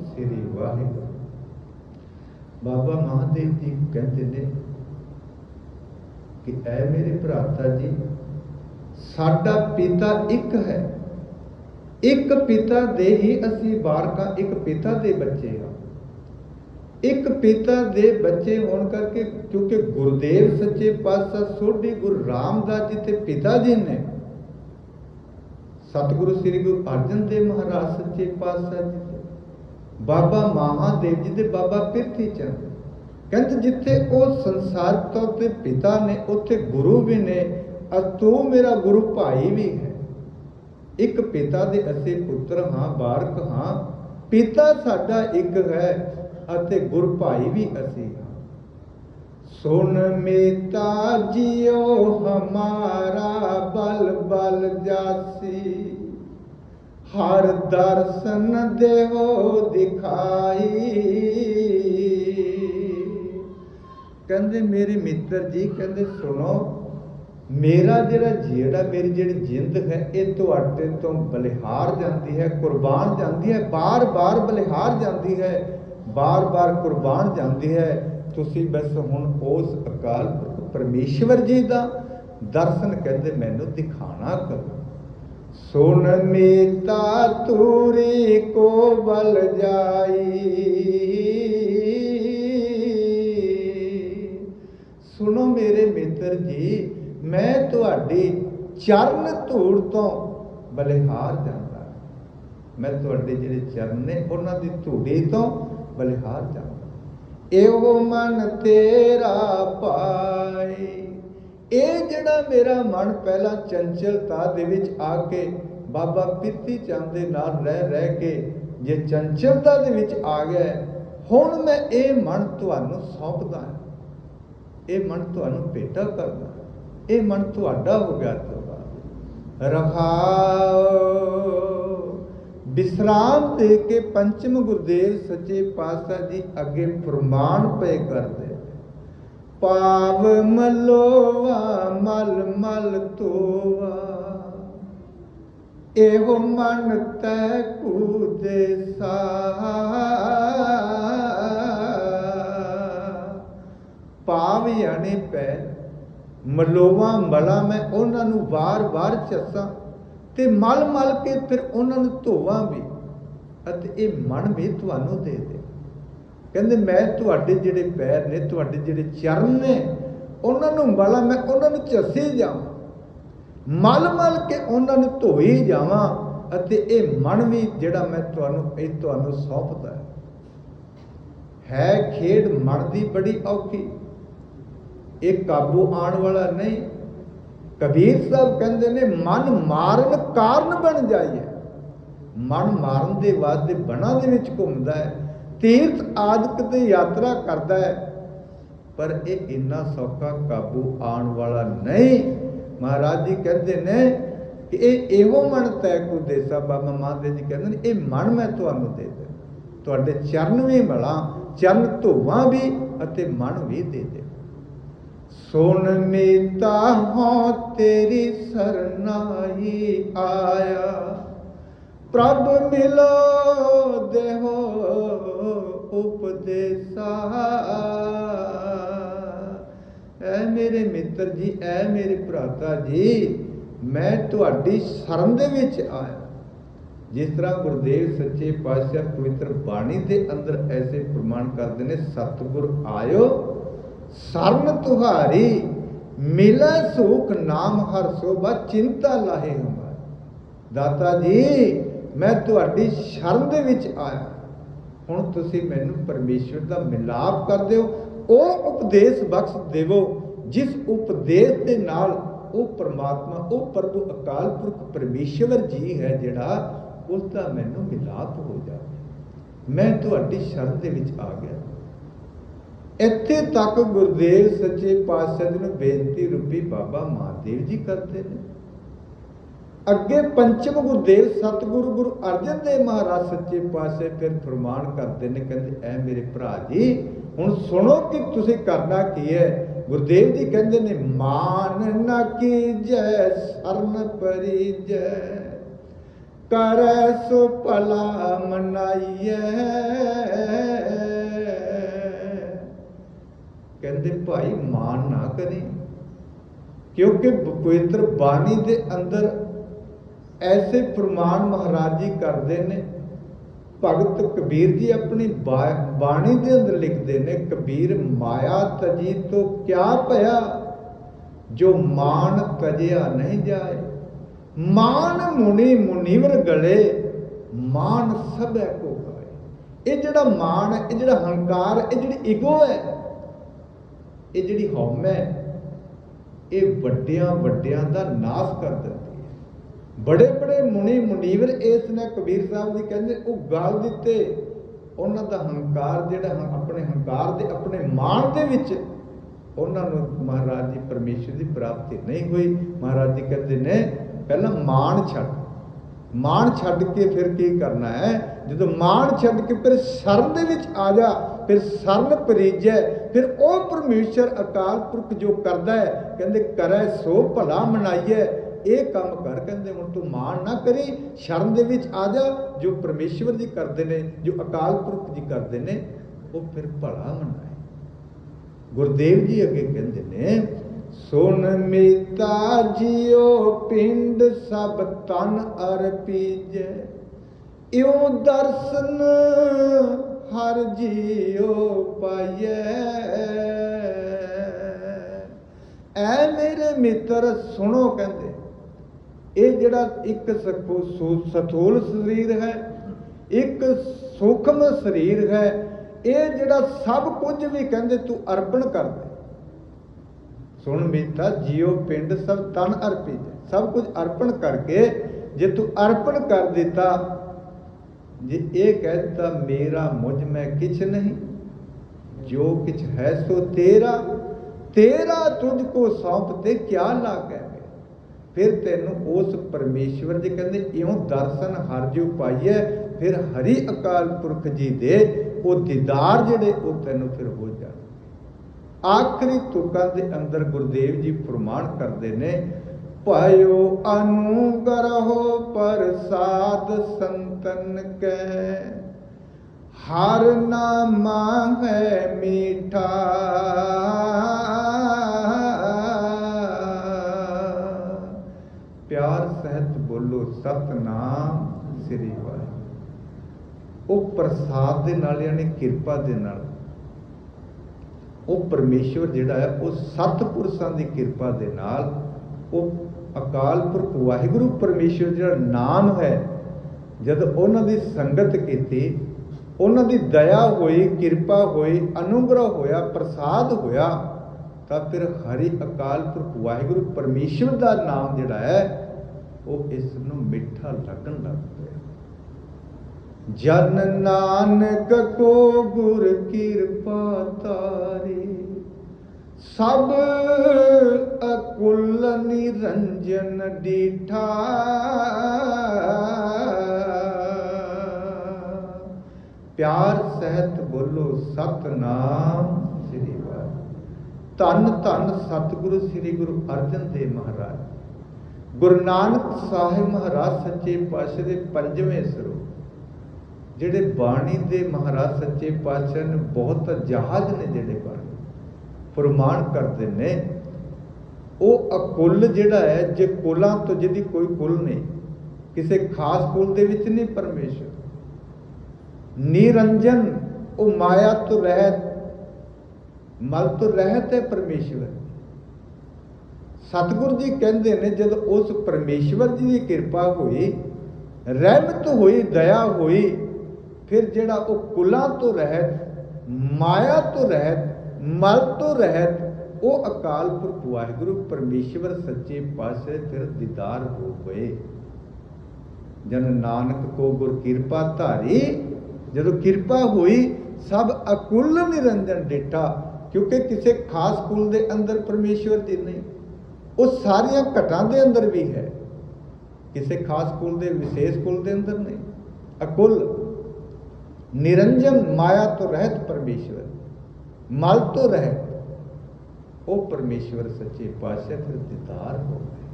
[SPEAKER 1] ਸ੍ਰੀ ਵਾਹਿਗੁਰੂ ਬਾਬਾ ਮਹਾਦੇਵ ਜੀ ਕਹਿੰਦੇ ਨੇ ਕਿ ਐ ਮੇਰੇ ਭਰਾਤਾ ਜੀ ਸਾਡਾ ਪਿਤਾ ਇੱਕ ਹੈ ਇੱਕ ਪਿਤਾ ਦੇ ਹੀ ਅਸੀਂ ਬਾਰਕਾਂ ਇੱਕ ਪਿਤਾ ਦੇ ਬੱਚੇ ਹਾਂ ਇੱਕ ਪਿਤਾ ਦੇ ਬੱਚੇ ਹੋਣ ਕਰਕੇ ਕਿਉਂਕਿ ਗੁਰਦੇਵ ਸੱਚੇ ਪਾਤਸ਼ਾਹ ਸੋਢੀ ਗੁਰੂ ਰਾਮਦਾਸ ਜੀ ਤੇ ਪਿਤਾ ਜੀ ਨੇ ਸਤਿਗੁਰੂ ਸ੍ਰੀ ਗੁਰੂ ਅਰਜਨ ਦੇਵ ਮਹਾਰਾਜ ਸੱਚੇ ਪਾਤਸ਼ਾਹ ਜੀ ਬਾਬਾ ਮਹਾਦੇਵ ਜੀ ਦੇ ਬਾਬਾ ਪਿਰਥੀ ਚੰਦ ਕਹਿੰਦੇ ਜਿੱਥੇ ਉਹ ਸੰਸਾਰ ਤੌਰ ਤੇ ਪਿਤਾ ਨੇ, ਉੱਥੇ ਗੁਰੂ ਵੀ ਨੇ ਅ ਤੂੰ ਮੇਰਾ ਗੁਰੂ ਭਾਈ ਵੀ ਹੈ। ਇੱਕ ਪਿਤਾ ਦੇ ਅਸੀਂ ਪੁੱਤਰ ਹਾਂ ਬਾਰਕ ਹਾਂ, ਪਿਤਾ ਸਾਡਾ ਇੱਕ ਹੈ। ਅਤੇ ਗੁਰ ਭਾਈ ਵੀ ਅਸੀਂ ਹਾਂ। ਸੁਨ ਮੇਤਾ ਜਿਉ ਹਮਾਰਾ ਬਲ ਬਲ ਜਾਸੀ। ਹਰ ਦਰਸ਼ਨ ਦੇਵੋ ਦਿਖਾਈ। ਕਹਿੰਦੇ ਮੇਰੇ ਮਿੱਤਰ ਜੀ, ਕਹਿੰਦੇ ਸੁਣੋ, ਮੇਰਾ ਜਿਹੜਾ ਜਿਹੜਾ ਮੇਰੀ ਜਿਹੜੀ ਜਿੰਦ ਹੈ, ਇਹ ਤੁਹਾਡੇ ਤੋਂ ਬਲਿਹਾਰ ਜਾਂਦੀ ਹੈ, ਕੁਰਬਾਨ ਜਾਂਦੀ ਹੈ, ਬਾਰ-ਬਾਰ ਬਲਿਹਾਰ ਜਾਂਦੀ ਹੈ। ਬਾਰ-ਬਾਰ ਕੁਰਬਾਨ ਜਾਂਦੀ ਹੈ। ਤੁਸੀਂ ਬਸ ਹੁਣ ਉਸ ਅਕਾਲ ਪੁਰਖ ਪਰਮੇਸ਼ਵਰ ਜੀ ਦਾ ਦਰਸ਼ਨ ਕਹਿੰਦੇ, ਮੈਨੂੰ ਦਿਖਾਣਾ ਕਰੋ। ਸੁਣ ਮੀਤਾ ਤੂਰੀ ਕੋ ਬਲ ਜਾਈ। ਸੁਣੋ ਮੇਰੇ ਮਿੱਤਰ ਜੀ, ਮੈਂ ਤੁਹਾਡੀ ਚਰਨ ਧੂੜ ਤੋਂ ਬਲਿਹਾਰ ਜਾਂਦਾ। ਮੈਂ ਤੁਹਾਡੇ ਜਿਹੜੇ ਚਰਨ ਨੇ, ਉਹਨਾਂ ਦੀ ਧੂੜੀ ਤੋਂ ਬਲਿਹਾਰ ਜਾਂਦਾ ਇਹੋ ਮਨ ਤੇਰਾ ਪਾਈ ਇਹ ਜਿਹੜਾ ਮੇਰਾ ਮਨ ਪਹਿਲਾਂ ਚੰਚਲਤਾ ਦੇ ਵਿੱਚ ਆ ਕੇ ਬਾਬਾ ਪਿੱਤੀ ਚੰਦ ਦੇ ਨਾਲ ਰਹਿ ਰਹਿ ਕੇ ਜੇ ਚੰਚਲਤਾ ਦੇ ਵਿੱਚ ਆ ਗਿਆ ਹੁਣ ਮੈਂ ਇਹ ਮਨ ਤੁਹਾਨੂੰ ਸੌਂਪਦਾ ਇਹ ਮਨ ਤੁਹਾਨੂੰ ਭੇਟਾ ਕਰਦਾ ਇਹ ਮਨ ਤੁਹਾਡਾ ਹੋ ਗਿਆ ਤੋਬਾ ਰਹਾਉ ਵਿਸਰਾਮ ਦੇ ਕੇ ਪੰਚਮ ਗੁਰਦੇਵ ਸੱਚੇ ਪਾਤਸ਼ਾਹ ਜੀ ਅੱਗੇ ਪ੍ਰਮਾਣ ਪਏ ਕਰਦੇ ਪਾਵ ਮਲੋਵਾ, ਮਲ ਮਲ ਤੋਵਾ, ਇਹੋ ਮਨ ਤੈ ਕੂਦੇਸਾ ਪਾਵ ਯਾਨੀ ਪੈ ਮਲੋਵਾ, ਮਲਾ, ਮੈਂ ਉਹਨਾਂ ਨੂੰ ਵਾਰ-ਵਾਰ ਚੱਸਾਂ। ਤੇ ਮਲ-ਮਲ ਕੇ ਫਿਰ ਉਹਨਾਂ ਨੂੰ ਧੋਵਾਂ ਵੀ ਅਤੇ ਇਹ ਮਨ ਵੀ ਤੁਹਾਨੂੰ ਦੇ ਦੇ। ਕਹਿੰਦੇ, ਮੈਂ ਤੁਹਾਡੇ ਜਿਹੜੇ ਪੈਰ ਨੇ, ਤੁਹਾਡੇ ਜਿਹੜੇ ਚਰਨ ਨੇ, ਉਹਨਾਂ ਨੂੰ ਮਲਾ ਮੈਂ ਉਹਨਾਂ ਨੂੰ ਚੱਸੇ ਜਾਵਾਂ। ਮਲ-ਮਲ ਕੇ ਉਹਨਾਂ ਨੂੰ ਧੋਈ ਜਾਵਾਂ ਅਤੇ ਇਹ ਮਨ ਵੀ ਜਿਹੜਾ ਮੈਂ ਤੁਹਾਨੂੰ, ਇਹ ਤੁਹਾਨੂੰ ਸੌਂਪਦਾ ਹੈ। ਹੈ ਖੇਡ ਮਨ ਦੀ ਬੜੀ ਔਖੀ। ਇਹ ਕਾਬੂ ਆਉਣ ਵਾਲਾ ਨਹੀਂ ਕਬੀਰ ਸਾਹਿਬ ਕਹਿੰਦੇ ਨੇ, ਮਨ ਮਾਰਨ ਕਾਰਨ ਬਣ ਜਾਈਏ। ਮਨ ਮਾਰਨ ਦੇ ਵਾਸਤੇ ਬਣਾ ਦੇ ਵਿੱਚ ਘੁੰਮਦਾ ਹੈ, ਤੀਰਥ ਆਦਿਕ ਤੇ ਯਾਤਰਾ ਕਰਦਾ ਹੈ। ਪਰ ਇਹ ਇੰਨਾ ਸੌਖਾ ਕਾਬੂ ਆਉਣ ਵਾਲਾ ਨਹੀਂ। ਮਹਾਰਾਜ ਜੀ ਕਹਿੰਦੇ ਨੇ ਕਿ ਇਹ ਇਹੋ ਮਨ ਤੈ ਕੋ ਦੇਸਾ। ਬਾਬਾ ਮਹਾਂਦੇ ਜੀ ਕਹਿੰਦੇ ਨੇ, ਇਹ ਮਨ ਮੈਂ ਤੁਹਾਨੂੰ ਦੇ ਦੇ ਤੁਹਾਡੇ ਚਰਨ ਵੀ ਮਿਲਾਂ, ਚਰਨ ਧੋਵਾਂ ਵੀ ਅਤੇ ਮਨ ਵੀ ਦੇ ਦੇ ਸੁਣ ਮੀਤਾ ਹੋ ਤੇਰੀ ਸਰਨਾਈ ਆਇਆ। ਪ੍ਰਭ ਮਿਲੋ, ਦੇਹੋ ਉਪਦੇਸਾ। ਐ ਮੇਰੇ ਮਿੱਤਰ ਜੀ, ਐ ਮੇਰੇ ਭਰਾਤਾ ਜੀ, ਮੈਂ ਤੁਹਾਡੀ ਸ਼ਰਨ ਦੇ ਵਿੱਚ ਆਇਆ। ਜਿਸ ਤਰ੍ਹਾਂ ਗੁਰਦੇਵ ਸੱਚੇ ਪਾਤਸ਼ਾਹ ਪਵਿੱਤਰ ਬਾਣੀ ਦੇ ਅੰਦਰ ਐਸੇ ਪ੍ਰਮਾਣ ਕਰਦੇ ਨੇ, ਸਤਿਗੁਰ ਆਇਓ ਸਰਨ ਤੁਹਾਰੀ, ਮਿਲੈ ਸੁਖ ਨਾਮ ਹਰ ਸੋਭਾ, ਚਿੰਤਾ ਲਾਹੇ ਹਮਾਰ ਦਾਤਾ ਜੀ, ਮੈਂ ਤੁਹਾਡੀ ਸ਼ਰਨ ਦੇ ਵਿੱਚ ਆਇਆ। ਹੁਣ ਤੁਸੀਂ ਮੈਨੂੰ ਪਰਮੇਸ਼ਵਰ ਦਾ ਮਿਲਾਪ ਕਰ ਦਿਓ, ਉਹ ਉਪਦੇਸ਼ ਬਖਸ਼ ਦੇਵੋ, ਜਿਸ ਉਪਦੇਸ਼ ਦੇ ਨਾਲ ਉਹ ਪਰਮਾਤਮਾ, ਉਹ ਪ੍ਰਭੂ ਅਕਾਲ ਪੁਰਖ ਪਰਮੇਸ਼ਵਰ ਜੀ ਹੈ, ਜਿਹੜਾ ਉਸ ਦਾ ਮੈਨੂੰ ਮਿਲਾਪ ਹੋ ਜਾਵੇ। ਮੈਂ ਤੁਹਾਡੀ ਸ਼ਰਨ ਦੇ ਵਿੱਚ ਆ ਗਿਆ। ਇੱਥੇ ਤੱਕ ਗੁਰਦੇਵ ਸੱਚੇ ਪਾਤਸ਼ਾਹ ਜੀ ਨੂੰ ਬੇਨਤੀ ਰੂਪੀ ਬਾਬਾ ਮਹਾਦੇਵ ਜੀ ਕਰਦੇ ਨੇ। ਅੱਗੇ ਪੰਚਮ ਗੁਰਦੇਵ ਸਤਿਗੁਰੂ ਗੁਰੂ ਅਰਜਨ ਦੇਵ ਮਹਾਰਾਜ ਸੱਚੇ ਪਾਤਸ਼ਾਹ ਫਿਰ ਫਰਮਾਨ ਕਰਦੇ ਨੇ, ਕਹਿੰਦੇ, ਐ ਮੇਰੇ ਭਰਾ ਜੀ, ਹੁਣ ਸੁਣੋ ਕਿ ਤੁਸੀਂ ਕਰਨਾ ਕੀ ਹੈ? ਗੁਰਦੇਵ ਜੀ ਕਹਿੰਦੇ ਨੇ, ਮਾਨ ਨਾ ਕੀਜੈ, ਸਰਨ ਪਰਿਜੈ, ਕਰੈ ਸੋ ਭਲਾ ਮਨਾਈਐ ਕਹਿੰਦੇ ਭਾਈ ਮਾਨ ਨਾ ਕਰੇ। ਕਿਉਂਕਿ ਪਵਿੱਤਰ ਬਾਣੀ ਦੇ ਅੰਦਰ ਐਸੇ ਪ੍ਰਮਾਣ ਮਹਾਰਾਜ ਜੀ ਕਰਦੇ ਨੇ, ਭਗਤ ਕਬੀਰ ਜੀ ਆਪਣੀ ਬਾਣੀ ਦੇ ਅੰਦਰ ਲਿਖਦੇ ਨੇ, ਕਬੀਰ ਮਾਇਆ ਤਜੀ ਤੋਂ ਕਿਆ ਭਇਆ? ਜੋ ਮਾਨ ਤਜਿਆ ਨਹੀਂ ਜਾਏ। ਮਾਨ ਮੁਨੀ ਮੁਨੀਵਰ ਗਲੇ, ਮਾਨ ਸਭੈ ਕੋ ਗਾਏ ਇਹ ਜਿਹੜਾ ਮਾਨ, ਇਹ ਜਿਹੜਾ ਹੰਕਾਰ, ਇਹ ਜਿਹੜੀ ਈਗੋ ਹੈ ਇਹ ਜਿਹੜੀ ਹਉਮੈ ਹੈ, ਇਹ ਵੱਡਿਆਂ ਵੱਡਿਆਂ ਦਾ ਨਾਸ਼ ਕਰ ਦਿੰਦੀ ਹੈ। ਬੜੇ ਬੜੇ ਮੁਨੀ ਮੁਨੀਵਰ ਇਸ ਨੇ ਕਬੀਰ ਸਾਹਿਬ ਦੀ ਕਹਿੰਦੇ ਉਹ ਗਾਲ ਦਿੱਤੇ। ਉਹਨਾਂ ਦਾ ਹੰਕਾਰ ਜਿਹੜਾ ਆਪਣੇ ਹੰਕਾਰ ਦੇ ਆਪਣੇ ਮਾਣ ਦੇ ਵਿੱਚ ਉਹਨਾਂ ਨੂੰ ਮਹਾਰਾਜ ਜੀ ਪਰਮੇਸ਼ਰ ਦੀ ਪ੍ਰਾਪਤੀ ਨਹੀਂ ਹੋਈ। ਮਹਾਰਾਜ ਜੀ ਕਹਿੰਦੇ ਨੇ ਪਹਿਲਾਂ ਮਾਣ ਛੱਡ। ਮਾਣ ਛੱਡ ਕੇ ਫਿਰ ਕੀ ਕਰਨਾ ਹੈ? ਜਦੋਂ ਮਾਣ ਛੱਡ ਕੇ ਫਿਰ ਸ਼ਰਨ ਦੇ ਵਿੱਚ ਆ ਜਾ ਫਿਰ ਸ਼ਰਨ ਪਰੀਜੈ ਫਿਰ ਉਹ ਪਰਮੇਸ਼ਰ ਅਕਾਲ ਪੁਰਖ ਜੋ ਕਰਦਾ ਹੈ, ਕਹਿੰਦੇ ਕਰੈ ਸੋ ਭਲਾ ਮਨਾਈਐ। ਇਹ ਕੰਮ ਕਰ, ਕਹਿੰਦੇ ਹੁਣ ਤੂੰ ਮਾਣ ਨਾ ਕਰੀ ਸ਼ਰਨ ਦੇ ਵਿੱਚ ਆ ਜਾ। ਜੋ ਪਰਮੇਸ਼ਵਰ ਜੀ ਕਰਦੇ ਨੇ, ਜੋ ਅਕਾਲ ਪੁਰਖ ਜੀ ਕਰਦੇ ਨੇ, ਉਹ ਫਿਰ ਭਲਾ ਮਨਾਏ। ਗੁਰਦੇਵ ਜੀ ਅੱਗੇ ਕਹਿੰਦੇ ਨੇ, ਸੁਨ ਮੀਤਾ ਜਿਉ ਪਿੰਡ ਸਭ ਤਨ ਅਰਪੀਜੈ, ਇਉ ਦਰਸ਼ਨ ਹਰ ਜੀਉ ਪਾਈਐ। ਐ ਮੇਰੇ ਮਿੱਤਰ ਸੁਣੋ ਕਹਿੰਦੇ, ਇਹ ਜਿਹੜਾ ਇੱਕ ਸਥੂਲ ਸਰੀਰ ਹੈ, ਇੱਕ ਸੂਖਮ ਸਰੀਰ ਹੈ, ਇਹ ਜਿਹੜਾ ਸਭ ਕੁਝ ਵੀ ਕਹਿੰਦੇ ਤੂੰ ਅਰਪਣ ਕਰ ਦੇ ਸੁਣ ਮੀਤਾ, ਜੀਉ ਪਿੰਡ ਸਭ ਤਨ ਅਰਪਿਤ ਸਭ ਕੁਝ ਅਰਪਣ ਕਰਕੇ ਜੇ ਤੂੰ ਅਰਪਣ ਕਰ ਦਿੱਤਾ ਜੇ ਇਹ ਕਹਿ ਮੇਰਾ ਮੁਝ ਮੈਂ ਕਿਛ ਨਹੀਂ, ਜੋ ਕਿਛ ਹੈ ਸੋ ਤੇਰਾ ਤੇਰਾ ਤੁਝ ਕੋ ਸੌਂਪ ਤੇ ਕਿਆ ਲਾਗੈ ਫਿਰ ਤੈਨੂੰ ਉਸ ਪਰਮੇਸ਼ਵਰ ਜੀ ਕਹਿੰਦੇ, ਇਉਂ ਦਰਸ਼ਨ ਹਰ ਜੋ ਪਾਈਐ, ਫਿਰ ਹਰੀ ਅਕਾਲ ਪੁਰਖ ਜੀ ਦੇ, ਉਹ ਦੀਦਾਰ ਜਿਹੜੇ, ਉਹ ਤੈਨੂੰ ਫਿਰ ਹੋ ਜਾਣ ਆਖਰੀ ਤੁਕਾਂ ਦੇ ਅੰਦਰ ਗੁਰਦੇਵ ਜੀ ਫਰਮਾਨ ਕਰਦੇ ਨੇ ਪਾਇਓ ਅਨੁਗਰਹੁ ਪ੍ਰਸਾਦ ਸੰਤਨ ਕੈ। ਹਰ ਨਾਮਾ ਹੈ ਮੀਠਾ। ਪਿਆਰ ਸਹਿਤ ਬੋਲੋ ਸਤਨਾਮ ਸ੍ਰੀ ਵਾਹਿਗੁਰੂ। ਉਹ ਪ੍ਰਸਾਦ ਦੇ ਨਾਲ ਯਾਨੀ ਕਿਰਪਾ ਦੇ ਨਾਲ, ਉਹ ਪਰਮੇਸ਼ਵਰ ਜਿਹੜਾ ਹੈ, ਉਹ ਸਤਪੁਰਸ਼ਾਂ ਦੀ ਕਿਰਪਾ ਦੇ ਨਾਲ ਉਹ ਅਕਾਲ ਪੁਰਖ ਵਾਹਿਗੁਰੂ ਪਰਮੇਸ਼ਵਰ ਜਿਹੜਾ ਨਾਮ ਹੈ, ਜਦ ਉਹਨਾਂ ਦੀ ਸੰਗਤ ਕੀਤੀ, ਉਹਨਾਂ ਦੀ ਦਇਆ ਹੋਈ, ਕਿਰਪਾ ਹੋਈ, ਅਨੁਗ੍ਰਹ ਹੋਇਆ, ਪ੍ਰਸਾਦ ਹੋਇਆ, ਤਾਂ ਫਿਰ ਹਰੀ ਅਕਾਲ ਪੁਰਖ ਵਾਹਿਗੁਰੂ ਪਰਮੇਸ਼ਵਰ ਦਾ ਨਾਮ ਜਿਹੜਾ ਹੈ, ਉਹ ਇਸ ਨੂੰ ਮਿੱਠਾ ਲੱਗਣ ਲੱਗ ਪਿਆ। ਜਨ ਨਾਨਕ ਕੋ ਗੁਰ ਕਿਰਪਾ ਤਾਰੇ ਸਭ ਅਕੁਲ ਨਿਰੰਜਨ ਡੀਠਾ। ਪਿਆਰ ਸਹਿਤ ਬੋਲੋ ਸਤਨਾਮ ਸ੍ਰੀ ਵਾਹਿਗੁਰੂ। ਧੰਨ ਧੰਨ ਸਤਿਗੁਰੂ ਸ੍ਰੀ ਗੁਰੂ ਅਰਜਨ ਦੇਵ ਮਹਾਰਾਜ। ਗੁਰੂ ਨਾਨਕ ਸਾਹਿਬ ਮਹਾਰਾਜ ਸੱਚੇ ਪਾਤਸ਼ਾਹ ਦੇ ਪੰਜਵੇਂ ਸਰੂਪ। ਜਿਹੜੇ ਬਾਣੀ ਦੇ ਮਹਾਰਾਜ ਸੱਚੇ ਪਾਤਸ਼ਾਹ ਨੇ ਬਹੁਤ ਜਹਾਜ਼ ਨੇ ਜਿਹੜੇ ਪ੍ਰਮਾਣ ਕਰਦੇ ਨੇ, ਉਹ ਅਕੁੱਲ ਜਿਹੜਾ ਹੈ, ਜੇ ਕੁਲਾਂ ਤੋਂ ਜਿਹਦੀ ਕੋਈ ਕੁੱਲ ਨਹੀਂ, ਕਿਸੇ ਖਾਸ ਕੁਲ ਦੇ ਵਿੱਚ ਨਹੀਂ ਪਰਮੇਸ਼ਰ। ਨਿਰੰਜਨ, ਉਹ ਮਾਇਆ ਤੋਂ ਰਹਿਤ, ਮਲ ਤੋਂ ਰਹਿਤ ਹੈ ਪਰਮੇਸ਼ਵਰ। ਸਤਿਗੁਰੂ ਜੀ ਕਹਿੰਦੇ ਨੇ, ਜਦ ਉਸ ਪਰਮੇਸ਼ਵਰ ਜੀ ਦੀ ਕਿਰਪਾ ਹੋਈ, ਰਹਿਮਤ ਹੋਈ, ਦਇਆ ਹੋਈ, ਫਿਰ ਜਿਹੜਾ ਉਹ ਕੁਲਾਂ ਤੋਂ ਰਹਿਤ, ਮਾਇਆ ਤੋਂ ਰਹਿਤ ਮਲ ਤੋਂ ਰਹਿਤ, ਉਹ ਅਕਾਲ ਪੁਰਖ ਵਾਹਿਗੁਰੂ ਪਰਮੇਸ਼ਵਰ ਸੱਚੇ ਪਾਤਸ਼ਾਹ ਫਿਰ ਦੀਦਾਰ ਹੋ ਗਏ। ਜਨ ਨਾਨਕ ਕੋ ਗੁਰ ਕਿਰਪਾ ਧਾਰੀ, ਜਦੋਂ ਕਿਰਪਾ ਹੋਈ, ਸਭ ਅਕੁੱਲ ਨਿਰੰਜਨ ਡੇਟਾ ਕਿਉਂਕਿ ਕਿਸੇ ਖਾਸ ਕੁਲ ਦੇ ਅੰਦਰ ਪਰਮੇਸ਼ਵਰ ਦੀ ਨਹੀਂ। ਉਹ ਸਾਰੀਆਂ ਘਟਾਂ ਦੇ ਅੰਦਰ ਵੀ ਹੈ। ਕਿਸੇ ਖਾਸ ਕੁਲ ਦੇ ਵਿਸ਼ੇਸ਼ ਕੁਲ ਦੇ ਅੰਦਰ ਨਹੀਂ। ਅਕੁੱਲ, ਨਿਰੰਜਨ ਮਾਇਆ ਤੋਂ ਰਹਿਤ ਪਰਮੇਸ਼ਵਰ। ਮਲ ਤੋਂ ਰਹਿਤ ਉਹ ਪਰਮੇਸ਼ਵਰ ਸੱਚੇ ਪਾਤਸ਼ਾਹ ਫਿਰ ਦੀਦਾਰ ਹੋ ਗਏ।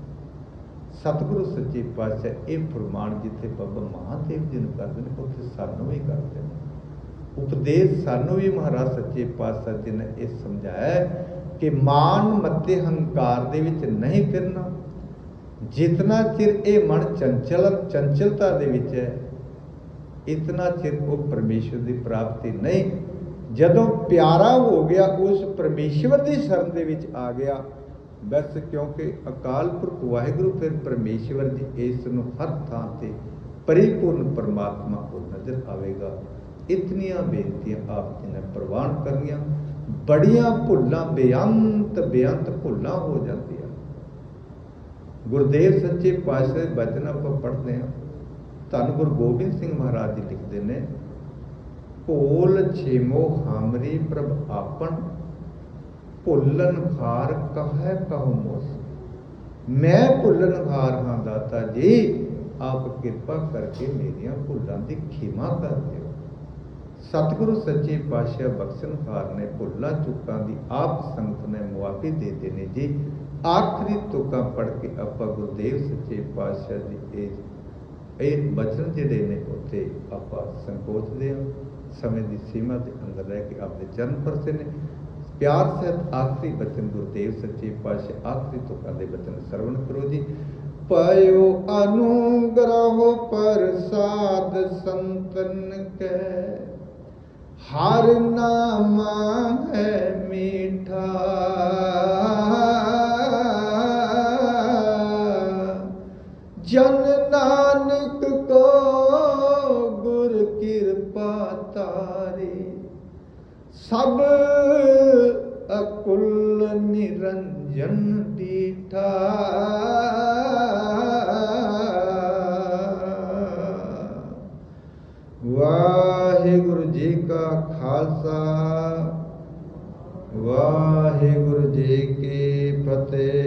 [SPEAKER 1] ਸਤਿਗੁਰੂ ਸੱਚੇ ਪਾਤਸ਼ਾਹ ਇਹ ਪ੍ਰਮਾਣ ਜਿੱਥੇ ਬਾਬਾ ਮਹਾਦੇਵ ਜੀ ਨੂੰ ਕਰਦੇ ਨੇ, ਉੱਥੇ ਸਾਨੂੰ ਵੀ ਕਰਦੇ ਨੇ। ਉਪਦੇਸ਼ ਸਾਨੂੰ ਵੀ ਮਹਾਰਾਜ ਸੱਚੇ ਪਾਤਸ਼ਾਹ ਜੀ ਨੇ ਇਹ ਸਮਝਾਇਆ ਕਿ ਮਾਨ ਮੱਤੇ ਹੰਕਾਰ ਦੇ ਵਿੱਚ ਨਹੀਂ ਫਿਰਨਾ। ਜਿਤਨਾ ਚਿਰ ਇਹ ਮਨ ਚੰਚਲ, ਚੰਚਲਤਾ ਦੇ ਵਿੱਚ ਹੈ, ਇਤਨਾ ਚਿਰ ਉਹ ਪਰਮੇਸ਼ਵਰ ਦੀ ਪ੍ਰਾਪਤੀ ਨਹੀਂ ਜਦੋਂ ਪਿਆਰਾ ਹੋ ਗਿਆ, ਉਸ ਪਰਮੇਸ਼ਵਰ ਦੀ ਸ਼ਰਨ ਦੇ ਵਿੱਚ ਆ ਗਿਆ, ਬਸ ਕਿਉਂਕਿ ਅਕਾਲ ਪੁਰਖ ਵਾਹਿਗੁਰੂ ਫਿਰ ਪਰਮੇਸ਼ਵਰ ਦੀ ਇਸ ਨੂੰ ਹਰ ਥਾਂ ਤੇ ਪਰਿਪੂਰਨ ਪਰਮਾਤਮਾ ਕੋ ਨਜ਼ਰ ਆਵੇਗਾ। ਇਤਨੀਆਂ ਬੇਨਤੀਆਂ ਆਪ ਜੀ ਨੇ ਪ੍ਰਵਾਨ ਕਰਨੀਆਂ। ਬੜੀਆਂ ਭੁੱਲਾਂ, ਬੇਅੰਤ ਬੇਅੰਤ ਭੁੱਲਾਂ ਹੋ ਜਾਂਦੀਆਂ। ਗੁਰਦੇਵ ਸੱਚੇ ਪਾਤਸ਼ਾਹ ਦੇ ਬਚਨ ਆਪਾਂ ਪੜ੍ਹਦੇ ਹਾਂ। ਧੰਨ ਗੁਰੂ ਗੋਬਿੰਦ ਸਿੰਘ ਮਹਾਰਾਜ ਜੀ ਲਿਖਦੇ ਨੇ ਭੋਲ ਛੇਮੋ ਹਾਮਰੀ ਪ੍ਰਭ ਆਪਨ ਭੁੱਲਨ ਖਾਰ ਕਹੈ ਕਹੋ ਮੋਸ। ਮੈਂ ਭੁੱਲਨ ਖਾਰ ਹਾਂ ਦਾਤਾ ਜੀ, ਆਪ ਕਿਰਪਾ ਕਰਕੇ ਮੇਰੀਆਂ ਭੁੱਲਾਂ ਦੀ ਖਿਮਾ ਕਰ ਦਿਓ। ਸਤਿਗੁਰੂ ਸੱਚੇ ਪਾਤਸ਼ਾਹ ਬਖਸ਼ਣਹਾਰ ਨੇ ਭੁੱਲਾਂ ਚੁੱਕਾਂ ਦੀ ਆਪ ਸੰਗਤ ਨੇ ਮੁਆਫੀ ਦੇ ਦੇਣੇ ਜੀ। ਆਖਰੀ ਤੁਕਾਂ ਪੜ ਕੇ ਆਪਾਂ ਗੁਰਦੇਵ ਸੱਚੇ ਪਾਤਸ਼ਾਹ ਦੀ ਇਹ ਇਹ ਬਚਨ ਜਿਹੜੇ ਨੇ ਉੱਤੇ ਆਪਾਂ ਸੰਕੋਚਦੇ ਹਾਂ। ਸਮੇਂ ਦੀ ਸੀਮਾ ਦੇ ਅੰਦਰ ਰਹਿ ਕੇ ਆਪਦੇ ਚਰਨ ਪਰਸੇ ਨੇ। ਪਿਆਰ ਸਹਿਤ ਆਖਰੀ ਬਚਨ ਗੁਰਦੇਵ ਸੱਚੇ ਪਾਤਸ਼ਾਹ ਆਖਰੀ ਤੋਂ ਦੇ ਬਚਨ ਸਰਵਣ ਕਰੋ ਜੀ। ਪਾਇਓ ਅਨੁਗ੍ਰਹ ਪ੍ਰਸਾਦ ਸੰਤਨ ਕੈ। ਹਰ ਨਾਮ ਹੈ ਮੀਠਾ। ਸਭ ਅਕੁਲ ਨਿਰੰਜਨ ਦੀਠਾ। ਵਾਹਿਗੁਰੂ ਜੀ ਕਾ ਖਾਲਸਾ ਵਾਹਿਗੁਰੂ ਜੀ ਕੀ ਫਤਿਹ।